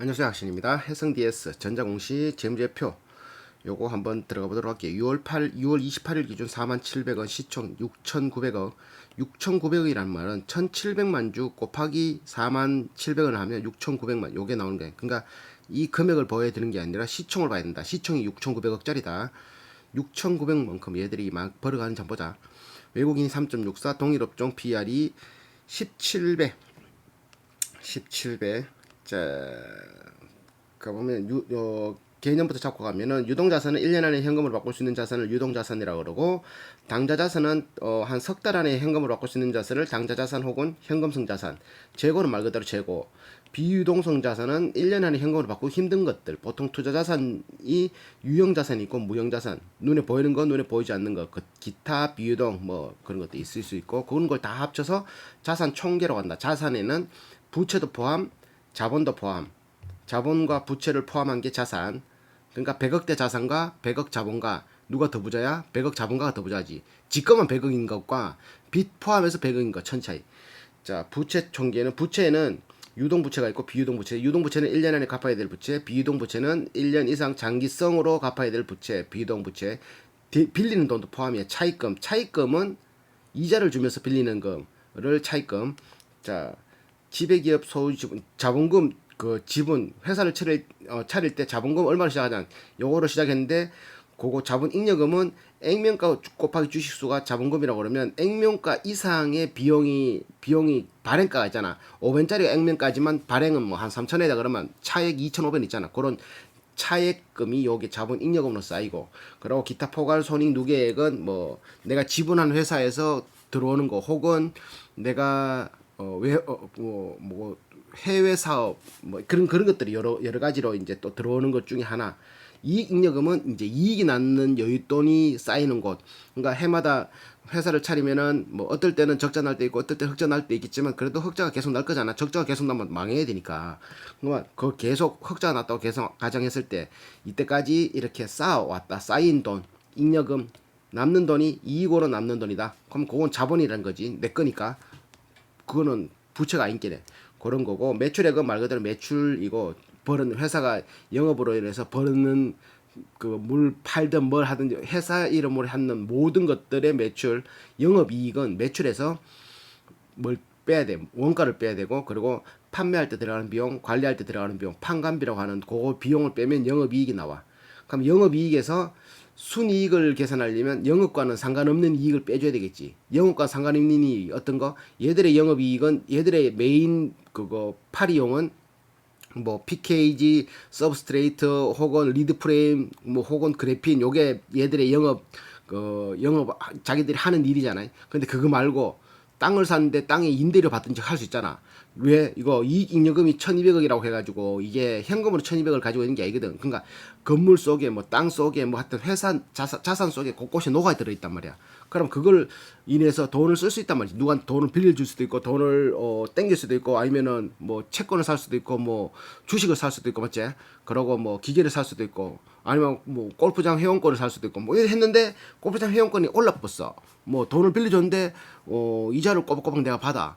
안녕하세요 학신입니다. 해성 DS 전자공시 재무제표 요거 한번 들어가 보도록 할게요. 6월 8 6월 28일 기준 47,000원 시총 6,900억 6,900억이라는 말은 1,700만 주 곱하기 47,000원을 하면 6,900만 요게 나오는 거예요. 그러니까 이 금액을 보여야 되는 게 아니라 시총을 봐야 된다. 시총이 6,900억짜리다. 6,900만큼 얘들이 막 벌어가는 점 보자. 외국인이 3.64 동일업종 PR이 17배 17배 자, 가보면 유, 어, 개념부터 잡고 가면은 유동 자산은 1년 안에 현금으로 바꿀 수 있는 자산을 유동 자산이라고 그러고 당좌 자산은 어, 한 석 달 안에 현금으로 바꿀 수 있는 자산을 당좌 자산 혹은 현금성 자산 재고는 말 그대로 재고. 비유동성 자산은 1년 안에 현금으로 바꾸기 힘든 것들. 보통 투자 자산이 유형 자산이 있고 무형 자산. 눈에 보이는 거 눈에 보이지 않는 거 그 기타 비유동 뭐 그런 것도 있을 수 있고 그런 걸 다 합쳐서 자산 총계라고 한다. 자산에는 부채도 포함 자본도 포함 자본과 부채를 포함한 게 자산. 그러니까 100억대 자산과 100억 자본과 누가 더 부자야? 100억 자본가가 더 부자지. 지금은 100억인 것과 빚 포함해서 100억인 것 천 차이. 자 부채 총계는 부채는 유동 부채가 있고 비유동 부채. 유동 부채는 1년 안에 갚아야 될 부채. 비유동 부채는 1년 이상 장기성으로 갚아야 될 부채. 비유동 부채. 디- 빌리는 돈도 포함이야 차입금. 차입금은 이자를 주면서 빌리는 금을 차입금. 자 지배기업 소유 지분 자본금 그 지분 회사를 차릴 어, 차릴 때 자본금 얼마로 시작하냐. 요거로 시작했는데 그거 자본 잉여금은 액면가 곱하기 주식수가 자본금이라고 그러면 액면가 이상의 비용이 비용이 발행가가 있잖아. 5원짜리 액면가지만 발행은 뭐 한 3천에다 그러면 차액 2,500 있잖아. 그런 차액금이 여기 자본 잉여금으로 쌓이고 그리고 기타 포괄 손익 누계액은 뭐 내가 지분한 회사에서 들어오는 거 혹은 내가 어외어뭐 뭐 해외 사업 뭐 그런 그런 것들이 여러 여러 가지로 이제 또 들어오는 것 중에 하나. 이익 잉여금은 이제 이익이 낳는 여윳돈이 쌓이는 곳. 그러니까 해마다 회사를 차리면은 뭐 어떨 때는 적자 날 때 있고 어떨 때 흑자 날 때 있겠지만 그래도 흑자가 계속 날 거잖아. 적자가 계속 나면 망해야 되니까. 그러니까 그 계속 흑자가 났다고 계속 가정했을 때 이때까지 이렇게 쌓아왔다 쌓인 돈 잉여금 남는 돈이 이익으로 남는 돈이다. 그럼 그건 자본이라는 거지. 내 거니까 그거는 부채가 아닌 게네. 그런 거고 매출액은 말 그대로 매출이고 버는 회사가 영업으로 인해서 버는 그 물 팔든 뭘 하든지 회사 이름으로 하는 모든 것들의 매출 영업 이익은 매출에서 뭘 빼야 돼? 원가를 빼야 되고 그리고 판매할 때 들어가는 비용 관리할 때 들어가는 비용 판관비라고 하는 그 비용을 빼면 영업 이익이 나와. 그럼 영업 이익에서 순이익을 계산하려면 영업과는 상관없는 이익을 빼줘야 되겠지. 영업과 상관없는 이익 어떤 거? 얘들의 영업 이익은 얘들의 메인 그거 파리용은 뭐 PKG, 서브스트레이트 혹은 리드 프레임 뭐 혹은 그래핀 요게 얘들의 영업 그 영업 자기들이 하는 일이잖아요. 근데 그거 말고 땅을 샀는데 땅에 임대료 받든지 할 수 있잖아. 왜 이거 이익 잉여금이 1200억이라고 해가지고 이게 현금으로 1200억을 가지고 있는 게 아니거든. 그러니까 건물 속에 뭐 땅 속에 뭐 하여튼 회사 자산, 자산 속에 곳곳이 녹아 들어있단 말이야. 그럼 그걸 인해서 돈을 쓸 수 있단 말이지. 누가 돈을 빌려줄 수도 있고 돈을 어 땡길 수도 있고 아니면은 뭐 채권을 살 수도 있고 뭐 주식을 살 수도 있고 맞지? 그러고 뭐 기계를 살 수도 있고 아니면 뭐 골프장 회원권을 살 수도 있고 뭐 했는데 골프장 회원권이 올라버렸어. 뭐 돈을 빌려줬는데 어 이자를 꼬박꼬박 내가 받아.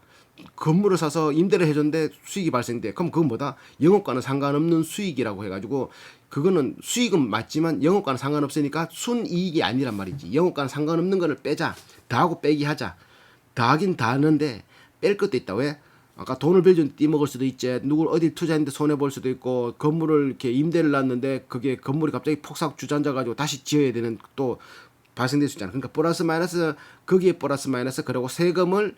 건물을 사서 임대를 해줬는데 수익이 발생돼. 그럼 그건 뭐다? 영업과는 상관없는 수익이라고 해가지고 그거는 수익은 맞지만 영업과는 상관없으니까 순이익이 아니란 말이지. 영업과는 상관없는 거를 빼자. 더하고 빼기 하자. 더하긴 다하는데 뺄 것도 있다. 왜? 아까 돈을 빌려준 띠먹을 수도 있지. 누굴 어디 투자했는데 손해 볼 수도 있고 건물을 이렇게 임대를 놨는데 그게 건물이 갑자기 폭삭 주저앉아 가지고 다시 지어야 되는 또 발생될 수 있잖아. 그러니까 플러스 마이너스 거기에 플러스 마이너스 그리고 세금을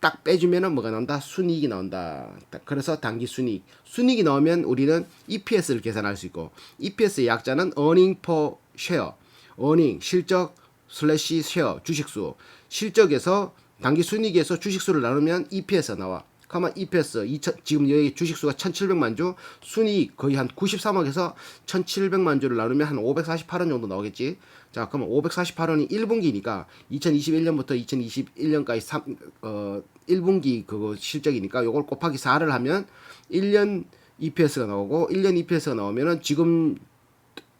딱 빼주면은 뭐가 나온다? 순이익이 나온다. 딱 그래서 단기 순이익. 순이익이 나오면 우리는 EPS를 계산할 수 있고 EPS의 약자는 earning per share. earning 실적 슬래시 쉐어 주식수. 실적에서 단기 순이익에서 주식수를 나누면 EPS가 나와. 그러면 EPS 2000, 지금 여기 주식수가 1,700만 주, 순이익 거의 한 93억에서 1,700만 주를 나누면 한 548원 정도 나오겠지. 자, 그러면 548원이 1분기니까 2021년부터 2021년까지 3, 어, 1분기 그거 실적이니까 요걸 곱하기 4를 하면 1년 EPS가 나오고 1년 EPS가 나오면은 지금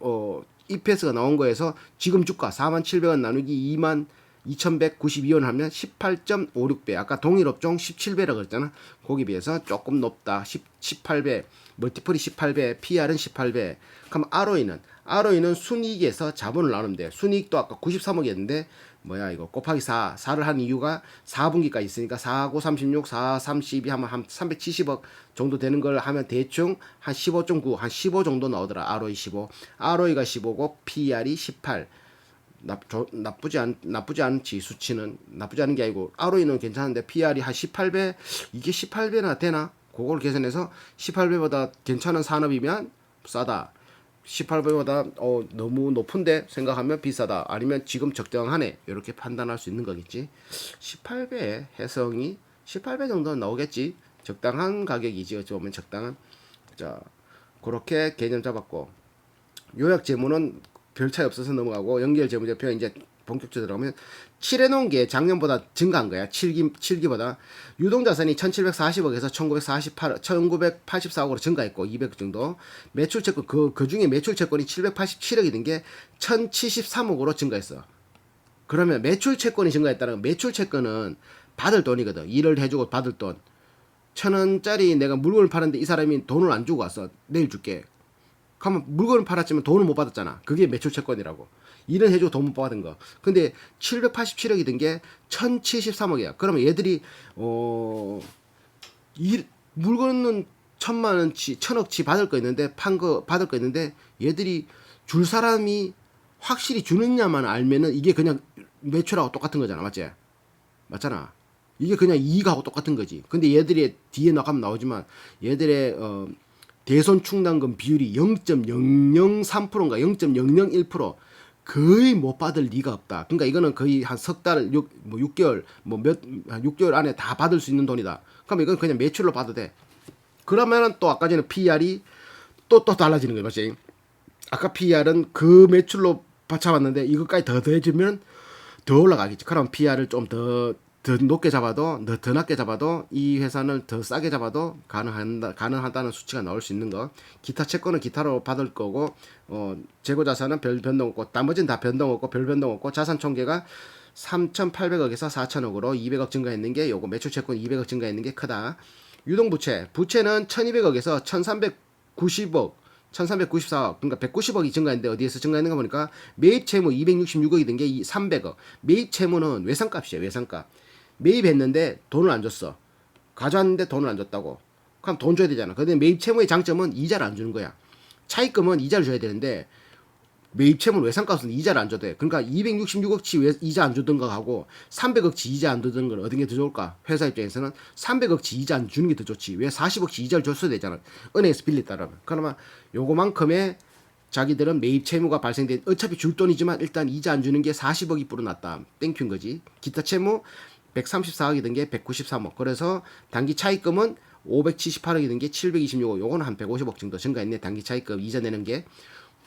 어 EPS가 나온 거에서 지금 주가 47,000원 나누기 2만 2,192원 하면 18.56배. 아까 동일 업종 17배라고 그랬잖아. 거기 비해서 조금 높다. 10, 18배. 멀티플이 18배, PR은 18배. 그럼 ROE는 ROE는 순이익에서 자본을 나누면 돼. 순이익도 아까 93억이었는데 뭐야 이거 곱하기 4. 4를 한 이유가 4분기가 있으니까 4, 9, 36, 4, 32 하면 한 370억 정도 되는 걸 하면 대충 한 15.9, 한 15 정도 나오더라. ROE 15. ROE가 15고 PR이 18. 나, 조, 나쁘지 않 나쁘지 않지 수치는 나쁘지 않은 게 아니고 ROE는 괜찮은데 PR이 한 18배 이게 18배나 되나? 그걸 계산해서 18배보다 괜찮은 산업이면 싸다. 18배보다 어, 너무 높은데 생각하면 비싸다. 아니면 지금 적정하네. 이렇게 판단할 수 있는 거겠지. 18배 해성이 18배 정도는 나오겠지. 적당한 가격이지. 어찌 보면 적당한. 자, 그렇게 개념 잡았고 요약 재무는 별 차이 없어서 넘어가고 연결 재무제표 이제 본격적으로 들어가면 칠해놓은 게 작년보다 증가한 거야. 7기, 7기보다. 유동자산이 1740억에서 1948, 1984억으로 증가했고, 200억 정도. 매출채권, 그, 그 중에 매출채권이 787억이 된게 1073억으로 증가했어. 그러면 매출채권이 증가했다는 건 매출채권은 받을 돈이거든. 일을 해주고 받을 돈. 천 원짜리 내가 물건을 파는데 이 사람이 돈을 안 주고 왔어. 내일 줄게. 그러면 물건을 팔았지만 돈을 못 받았잖아. 그게 매출 채권이라고. 일은 해주고 돈 못 받은 거. 근데 787억이 든게 1073억이야. 그러면 얘들이 어, 일, 물건은 천만 원치, 천억치 받을 거 있는데 판 거 받을 거 있는데 얘들이 줄 사람이 확실히 주느냐만 알면은 이게 그냥 매출하고 똑같은 거잖아. 맞지? 맞잖아. 이게 그냥 이익하고 똑같은 거지. 근데 얘들이 뒤에 나가면 나오지만 얘들의 어 대손 충당금 비율이 0.003%인가 0.001% 거의 못 받을 리가 없다. 그러니까 이거는 거의 한 석 달, 6, 뭐 6개월, 뭐몇 6개월 안에 다 받을 수 있는 돈이다. 그럼 이건 그냥 매출로 받아도 돼. 그러면은 또 아까 전에 PR이 또 또 달라지는 거예요. 맞지? 아까 PR은 그 매출로 받쳐봤는데 이것까지 더 더해지면 더 올라가겠지. 그럼 PR을 좀 더 더 높게 잡아도 더, 더 낮게 잡아도 이 회사는 더 싸게 잡아도 가능한다 가능하다는 수치가 나올 수 있는 거. 기타 채권은 기타로 받을 거고 어 재고 자산은 별 변동 없고 나머지는 다 변동 없고 별 변동 없고 자산 총계가 3,800억에서 4,000억으로 200억 증가했는 게 요거 매출 채권 200억 증가했는 게 크다. 유동 부채 부채는 1,200억에서 1,390억 1394억 그러니까 190억이 증가했는데 어디에서 증가했는가 보니까 매입 채무 266억이 된 게 300억 매입 채무는 외상값이에요 외상값 매입했는데 돈을 안 줬어 가져왔는데 돈을 안 줬다고 그럼 돈 줘야 되잖아 근데 매입 채무의 장점은 이자를 안 주는 거야 차익금은 이자를 줘야 되는데 매입 채무 외상값은 이자를 안 줘도 돼. 그러니까 266억치 외- 이자 안 주던 거하고 300억치 이자 안 주던 건 어떤 게 더 좋을까? 회사 입장에서는 300억치 이자 안 주는 게 더 좋지. 왜 40억치 이자를 줬어야 되잖아. 은행에서 빌렸다라면. 그러면 요거만큼의 자기들은 매입 채무가 발생된 어차피 줄 돈이지만 일단 이자 안 주는 게 40억이 불어났다. 땡큐인 거지. 기타 채무 134억이 든 게 193억. 그래서 단기 차익금은 578억이 든 게 726억. 요거는 한 150억 정도 증가했네. 단기 차익금 이자 내는 게.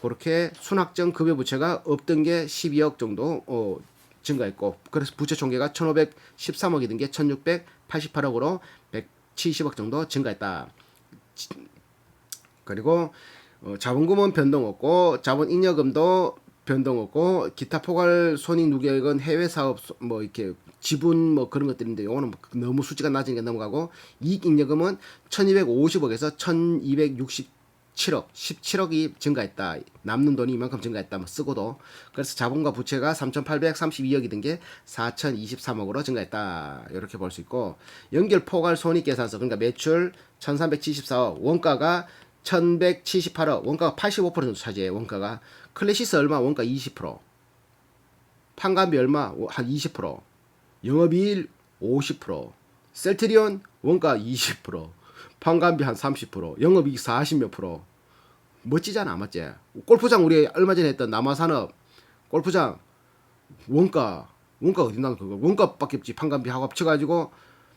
그렇게 순학정 급여 부채가 없던 게 12억 정도 어, 증가했고 그래서 부채 총계가 1,513억이 든 게 1,688억으로 170억 정도 증가했다. 그리고 어, 자본금은 변동 없고 자본 잉여금도 변동 없고 기타 포괄 손익 누계액은 해외 사업 소- 뭐 이렇게 지분 뭐 그런 것들인데 요거는 뭐 너무 수치가 낮으니까 넘어가고 이익 잉여금은 1250억에서 1267억 17억이 증가했다. 남는 돈이 이만큼 증가했다. 뭐 쓰고도. 그래서 자본과 부채가 3832억이 된게 4023억으로 증가했다. 이렇게 볼 수 있고 연결 포괄 손익 계산서 그러니까 매출 1374억 원가가 1178억 원가가 85% 정도 차지해 원가가 클래시스 얼마 원가 20% 판관비 얼마 한 20% 영업이익 50% 셀트리온 원가 20% 판관비 한 30% 영업이익 40몇 프로 멋지잖아 맞지? 골프장 우리 얼마 전에 했던 남아산업 골프장 원가 원가 어딨나 그거? 원가밖에 없지. 판관비 하고 합쳐가지고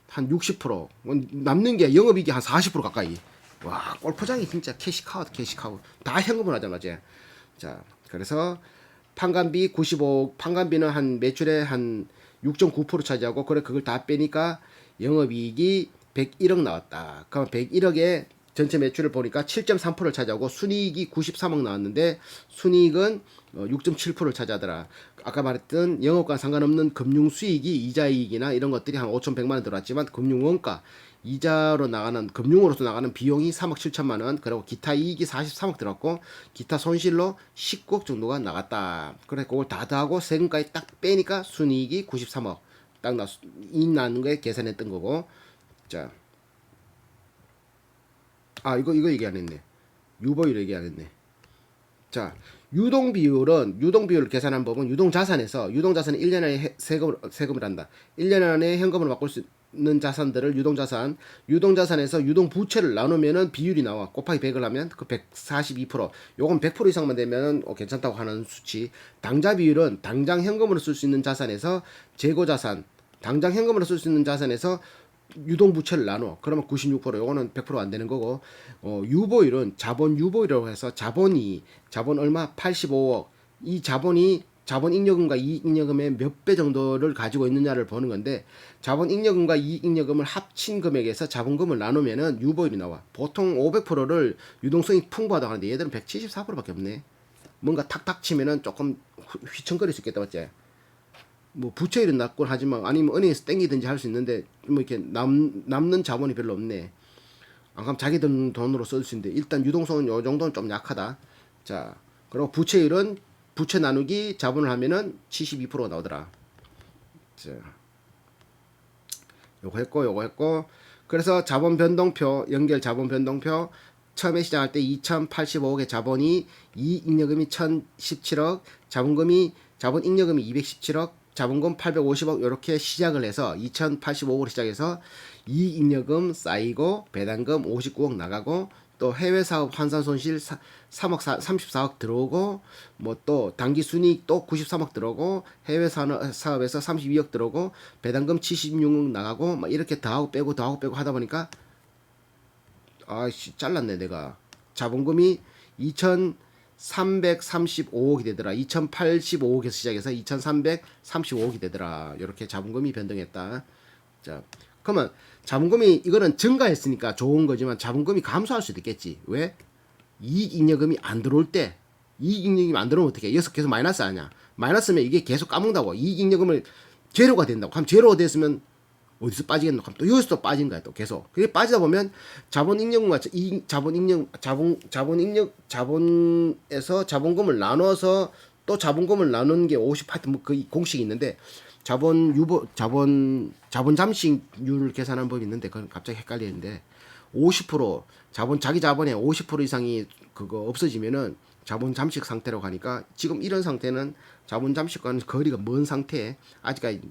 한 60% 남는 게 영업이익이 한 40% 가까이. 와 골프장이 진짜 캐시카우 캐시카우 다 현금으로 하잖아 맞지 자 그래서 판관비 95 판관비는 한 매출의 한 6.9% 차지하고 그래 그걸 다 빼니까 영업이익이 101억 나왔다. 그럼 101억에 전체 매출을 보니까 7.3%를 차지하고 순이익이 93억 나왔는데 순이익은 어, 6.7%를 차지하더라. 아까 말했던 영업과 상관없는 금융 수익이 이자 이익이나 이런 것들이 한 5,100만 원 들어왔지만 금융 원가 이자로 나가는 금융으로서 나가는 비용이 3억 7천만 원 그리고 기타 이익이 43억 들었고 기타 손실로 19억 정도가 나갔다. 그래 그걸 다 더하고 세금까지 딱 빼니까 순이익이 93억 딱 나, 이익 나는 거에 계산했던 거고 자. 아 이거 이거 얘기 안 했네. 유보율 얘기 안 했네. 자, 유동 비율은 유동 비율을 계산한 법은 유동 자산에서 유동 자산은 1년 안에 해- 세금을 세금을 한다. 1년 안에 현금으로 바꿀 수 있는 자산들을 유동 자산, 유동 자산에서 유동 부채를 나누면은 비율이 나와. 곱하기 100을 하면 그 142%. 요건 100% 이상만 되면은 어, 괜찮다고 하는 수치. 당자 비율은 당장 현금으로 쓸 수 있는 자산에서 재고 자산, 당장 현금으로 쓸 수 있는 자산에서 유동 부채를 나눠. 그러면 96% 요거는 100%안 되는 거고. 어, 유보율은 자본 유보율이라고 해서 자본이 자본 얼마 85억. 이 자본이 자본 잉여금과 이익 잉여금의 몇 배 정도를 가지고 있느냐를 보는 건데 자본 잉여금과 이익 잉여금을 합친 금액에서 자본금을 나누면은 유보율이 나와. 보통 500%를 유동성이 풍부하다고 하는데 얘들은 174%밖에 없네. 뭔가 탁탁 치면은 조금 휘- 휘청거릴 수 있겠다 맞지? 뭐 부채율은 낮곤 하지만 아니면 은행에서 땡기든지 할 수 있는데 뭐 이렇게 남 남는 자본이 별로 없네. 안 그럼 자기 돈 돈으로 쓸 수 있는데 일단 유동성은 요 정도는 좀 약하다. 자 그리고 부채율은 부채 나누기 자본을 하면은 72%가 나오더라. 자 요거 했고 요거 했고 그래서 자본 변동표 연결 자본 변동표 처음에 시작할 때 2,085억의 자본이 이익 잉여금이 1,017억, 자본금이 자본 잉여금이 217억, 자본금 850억 이렇게 시작을 해서 2,085억으로 시작해서 이익 잉여금 쌓이고 배당금 59억 나가고 또 해외 사업 환산 손실 3억 34억 들어오고 뭐또 당기 순이익 또 93억 들어오고 해외 산업, 사업에서 32억 들어오고 배당금 76억 나가고 막 이렇게 더하고 빼고 더하고 빼고 하다 보니까 아씨 잘랐네 내가. 자본금이 2,335억이 되더라. 2,085억에서 시작해서 2,335억이 되더라. 이렇게 자본금이 변동했다. 자 그러면 자본금이 이거는 증가했으니까 좋은 거지만 자본금이 감소할 수도 있겠지. 왜? 이익잉여금이 안 들어올 때 이익잉여금이 안 들어오면 어떻게 여기서 계속 마이너스 아니야. 마이너스면 이게 계속 까먹는다고. 이익잉여금을 제로가 된다고. 그럼 제로가 됐으면 어디서 빠지겠노? 그럼 또 여기서 또 빠진 거야 또 계속. 그게 빠지다 보면 자본 잉여금과 이 자본 잉여 자본 자본 잉여 자본에서 자본금을 나눠서 또 자본금을 나누는 게 50, 하여튼 뭐그 공식이 있는데 자본 유보 자본 자본 잠식률을 계산하는 법이 있는데 그건 갑자기 헷갈리는데 50% 자본 자기 자본의 50% 이상이 그거 없어지면은 자본 잠식 상태로 가니까 지금 이런 상태는 자본 잠식과는 거리가 먼 상태에 아직까지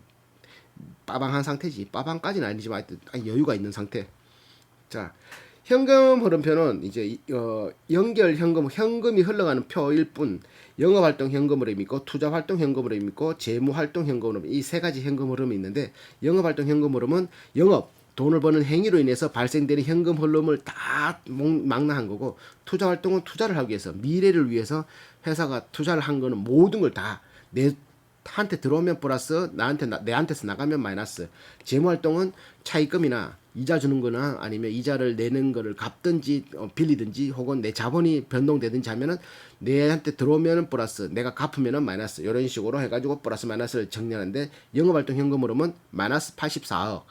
빠방한 상태지. 빠방까지는 아니지만 여유가 있는 상태. 자, 현금 흐름표는 이제 이- 어, 연결 현금 현금이 흘러가는 표일 뿐 영업 활동 현금 흐름이 있고 투자 활동 현금 흐름이 있고 재무 활동 현금 흐름 이 세 가지 현금 흐름이 있는데 영업 활동 현금 흐름은 영업 돈을 버는 행위로 인해서 발생되는 현금 흐름을 다 목- 망라한 거고 투자 활동은 투자를 하기 위해서 미래를 위해서 회사가 투자를 한 거는 모든 걸 다 내 한테 들어오면 플러스 나한테 나, 내한테서 나가면 마이너스. 재무 활동은 차입금이나 이자 주는 거나 아니면 이자를 내는 거를 갚든지 어, 빌리든지 혹은 내 자본이 변동되든지 하면은 내한테 들어오면은 플러스 내가 갚으면은 마이너스. 이런 식으로 해가지고 플러스 마이너스를 정리하는데 영업활동 현금 흐름은 마이너스 84억.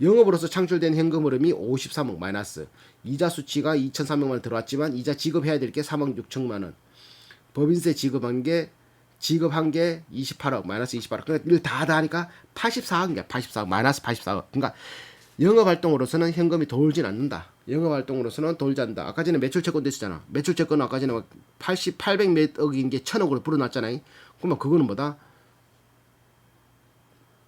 영업으로서 창출된 현금 흐름이 53억 마이너스. 이자 수치가 2,300만 원 들어왔지만 이자 지급해야 될 게 3억 6천만 원. 법인세 지급한 게 지급한 게 28억 마이너스 28억. 그러니까 이걸 다다 하니까 84억이야 84억. 마이너스 84억. 그러니까 영업 활동으로서는 현금이 돌진 않는다. 영업 활동으로서는 돌지 않는다. 아까 전에 매출 채권도 있었잖아. 매출 채권 아까 전에 막 80, 800몇 억인 게 천억으로 불어났잖아요 그러면 그거는 뭐다?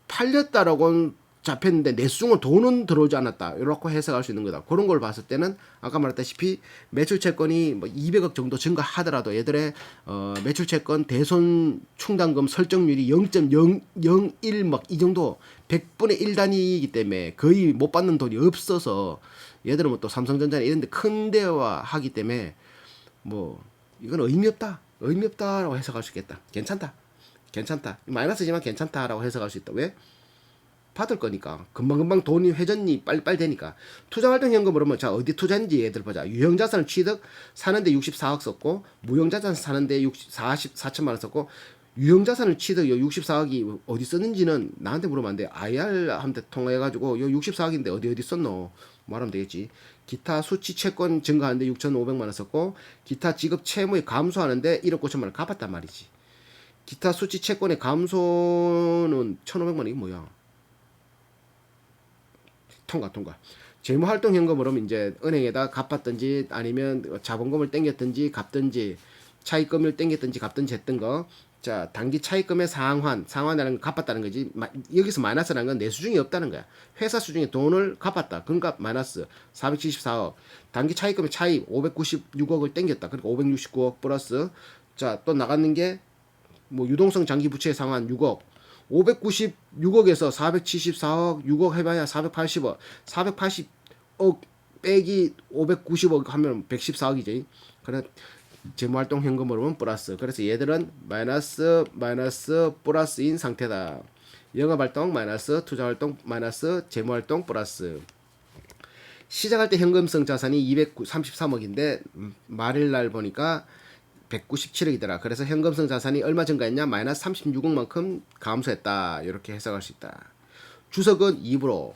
팔렸다라고는 잡혔는데 내숭은 돈은 들어오지 않았다. 이렇게 해석할 수 있는 거다. 그런 걸 봤을 때는 아까 말했다시피 매출 채권이 뭐 200억 정도 증가하더라도 얘들의 어, 매출 채권 대손 충당금 설정률이 0.001 막 이 정도 100분의 1 단위이기 때문에 거의 못 받는 돈이 없어서 얘들은 뭐 또 삼성전자나 이런 데 큰 데와 하기 때문에 뭐 이건 의미 없다. 의미 없다라고 해석할 수 있겠다. 괜찮다. 괜찮다. 마이너스지만 괜찮다라고 해석할 수 있다. 왜? 받을 거니까 금방금방 돈이 회전이 빨리빨리 되니까 투자활동 현금 그러면 자 어디 투자인지 얘들 보자 유형자산 취득 사는데 64억 썼고 무형자산 사는데 60, 44천만 원 썼고 유형자산을 취득 요 64억이 어디 썼는지는 나한테 물으면 안 돼. IR한테 통화해가지고 요 64억인데 어디 어디 썼노? 말하면 되겠지. 기타 수치 채권 증가하는데 6,500만 원 썼고 기타 지급 채무에 감소하는데 1억 9천만 원 갚았단 말이지. 기타 수치 채권의 감소는 1,500만 원이 뭐야? 통과 통과. 재무활동 현금으로 이제 은행에다 갚았든지 아니면 자본금을 땡겼든지 갚든지 차입금을 땡겼든지 갚든지 했던 거. 자 단기 차입금의 상환, 상환이라는 건 갚았다는 거지. 마- 여기서 마이너스라는 건 내 수중이 없다는 거야. 회사 수중에 돈을 갚았다. 그러니까 마이너스 474억. 단기 차입금의 차입 596억을 땡겼다. 그러니까 569억 플러스 자 또 나갔는 게 뭐 유동성 장기 부채 상환 6억 596억에서 474억 6억 해봐야 480억. 480억 빼기 590억 하면 114억이지. 그래 재무활동 현금으로는 플러스. 그래서 얘들은 마이너스 마이너스 플러스인 상태다. 영업활동 마이너스 투자활동 마이너스 재무활동 플러스. 시작할 때 현금성 자산이 233억인데 음, 말일 날 보니까 197억이더라. 그래서 현금성 자산이 얼마 증가했냐? 마이너스 36억만큼 감소했다. 이렇게 해석할 수 있다. 주석은 2으로